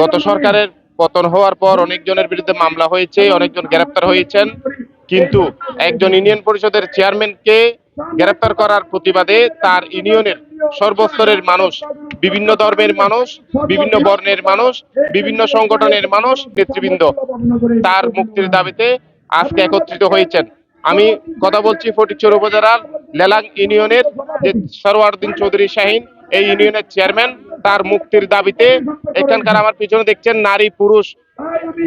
গত সরকারের পতন হওয়ার পর অনেকজনের বিরুদ্ধে মামলা হয়েছে, অনেকজন গ্রেপ্তার হয়েছেন। কিন্তু একজন ইউনিয়ন পরিষদের চেয়ারম্যানকে গ্রেপ্তার করার প্রতিবাদে তার ইউনিয়নের সর্বস্তরের মানুষ, বিভিন্ন ধর্মের মানুষ, বিভিন্ন বর্ণের মানুষ, বিভিন্ন সংগঠনের মানুষ, নেতৃবৃন্দ তার মুক্তির দাবিতে আজকে একত্রিত হয়েছেন। আমি কথা বলছি ফটিকচুর উপজেলার লেলাং ইউনিয়নের যে সরওয়ারউদ্দিন চৌধুরী শাহিন, এই ইউনিয়নের চেয়ারম্যান। তার মুক্তির দাবিতে এখানকার আমার পিছনে দেখছেন নারী, পুরুষ,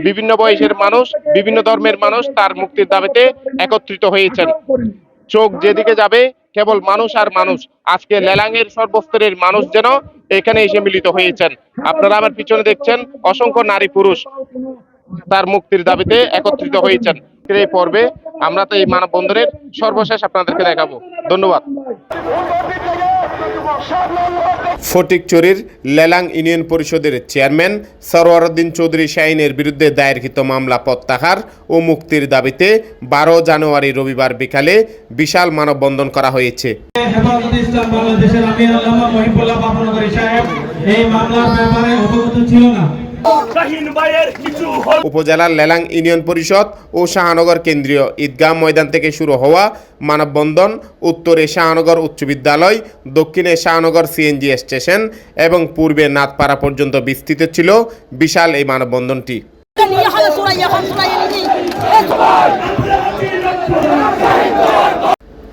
বিভিন্ন বয়সের মানুষ, বিভিন্ন ধর্মের মানুষ তার মুক্তির দাবিতে একত্রিত হয়েছেন। চোখ যেদিকে যাবে কেবল মানুষ আর মানুষ। আজকে লেলাঙের সর্বস্তরের মানুষ যেন এখানে এসে মিলিত হয়েছেন। আপনারা আমার পিছনে দেখছেন অসংখ্য নারী, পুরুষ তার মুক্তির দাবিতে একত্রিত হয়েছেন। এই পর্বে আমরা তো এই মানববন্ধনের সর্বশেষ আপনাদেরকে দেখাবো। ধন্যবাদ। ফটিকচুরির লেলাং ইউনিয়ন পরিষদের চেয়ারম্যান সরওয়ারউদ্দিন চৌধুরী শাহিনের বিরুদ্ধে দায়েরকৃত মামলা প্রত্যাহার ও মুক্তির দাবিতে বারো জানুয়ারি রবিবার বিকালে বিশাল মানববন্ধন করা হয়েছে। এই মামলার ব্যাপারে অবগত ছিল না। উপজেলার লেলাং ইউনিয়ন পরিষদ ও শাহনগর কেন্দ্রীয় ঈদগাহ ময়দান থেকে শুরু হওয়া মানববন্ধন উত্তরে শাহনগর উচ্চ বিদ্যালয় দক্ষিণে শাহনগর সিএনজি স্টেশন এবং পূর্বে নাথপাড়া পর্যন্ত বিস্তৃত ছিল বিশাল এই মানববন্ধনটি নিয়ে হলে সুরাইয়া এখন সুরাইয়া নিয়ে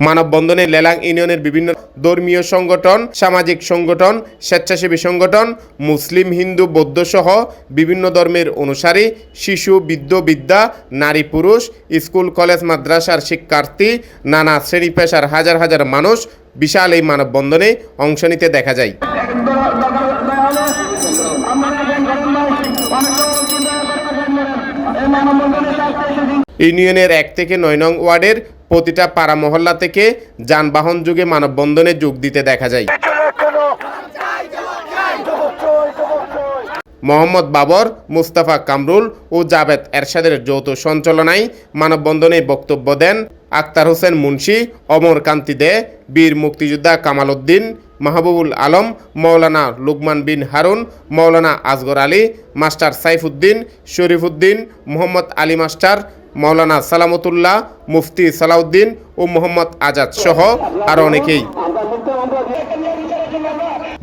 মানববন্ধনে লেলাং ইউনিয়নের বিভিন্ন ধর্মীয় সংগঠন, সামাজিক সংগঠন, স্বেচ্ছাসেবী সংগঠন, মুসলিম, হিন্দু, বৌদ্ধ সহ বিভিন্ন ধর্মের অনুসারী, শিশু, বৃদ্ধ বিদ্যা নারী, পুরুষ, স্কুল, কলেজ, মাদ্রাসার শিক্ষার্থী, নানা শ্রেণি পেশার হাজার হাজার মানুষ বিশাল এই মানববন্ধনে অংশ নিতে দেখা যায়। ইউনিয়নের এক থেকে নয় নং ওয়ার্ডের প্রতিটা পাড়া মহল্লা থেকে যানবাহন যুগে মানববন্ধনে যোগ দিতে দেখা যায়। মোহাম্মদ বাবর, মুস্তাফা কামরুল ও জাভেদ এরশাদের যৌথ সঞ্চালনায় মানববন্ধনে বক্তব্য দেন আক্তার হোসেন মুন্সি, অমর কান্তি দে, বীর মুক্তিযোদ্ধা কামাল উদ্দিন, মাহবুবুল আলম, মৌলানা লুকমান বিন হারুন, মৌলানা আসগর আলী, মাস্টার সাইফুদ্দিন শরীফুদ্দিন মোহাম্মদ আলী মাস্টার মৌলানা সালামতুল্লাহ, মুফতি সালাউদ্দিন ও মোহাম্মদ আজাদ সহ আরও অনেকেই।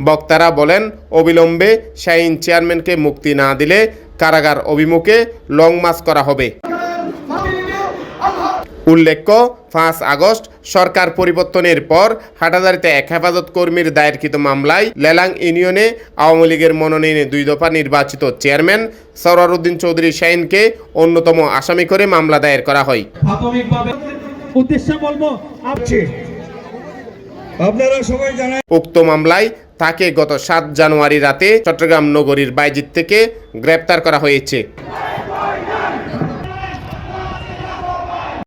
বক্তারা বলেন, অবিলম্বে শাহিন চেয়ারম্যানকে মুক্তি না দিলে কারাগার অভিমুখে লং মার্চ করা হবে। উল্লেখ্য পাঁচ আগস্ট সরকার পরিবর্তনের পর হাটাদারিতে এক হেফাজত কর্মীর দায়েরকৃত মামলায় লেলাং ইউনিয়নে আওয়ামী লীগের মনোনয়নে দুই দফা নির্বাচিত চেয়ারম্যান সরওয়ারউদ্দিন চৌধুরী শাহিনকে অন্যতম আসামি করে মামলা দায়ের করা হয়। প্রাথমিকভাবে উদ্দেশ্যে বলব আপনি আপনারা সবাই জানেন উক্ত মামলায় তাকে গত সাত জানুয়ারি রাতে চট্টগ্রাম নগরীর বাইজিৎ থেকে গ্রেপ্তার করা হয়েছে।